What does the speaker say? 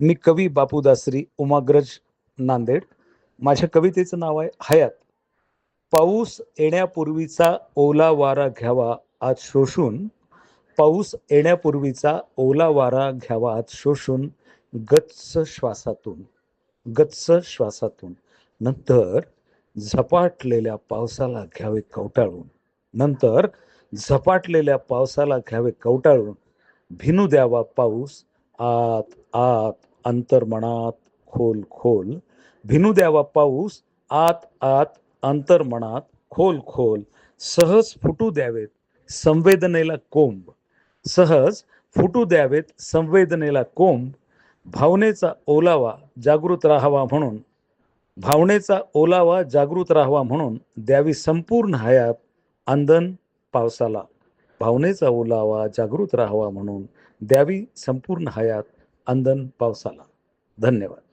मी कवी बापूदासरी उमाग्रज नांदेड. माझ्या कवितेचं नाव आहे हयात. पाऊस येण्यापूर्वीचा ओला वारा घ्यावा आज शोषून. पाऊस येण्यापूर्वीचा ओला वारा घ्यावा आज शोषून. गच्च श्वासातून गच्च श्वासातून. नंतर झपाटलेल्या पावसाला घ्यावे कवटाळून. नंतर झपाटलेल्या पावसाला घ्यावे कवटाळून. भिनू द्यावा पाऊस आत आत अंतर्मनात खोल खोल. भिनू द्यावा पाऊस आत आत अंतर्मनात खोल खोल. सहज फुटू द्यावेत संवेदनेला कोंब. सहज फुटू द्यावेत संवेदनेला कोंब. भावनेचा ओलावा जागृत राहावा म्हणून भावनेचा ओलावा जागृत राहावा म्हणून द्यावी संपूर्ण हयात अंदन पावसाला. भावनेचा ओलावा जागृत राहावा म्हणून द्यावी संपूर्ण हयात अंदन पावसाला. धन्यवाद.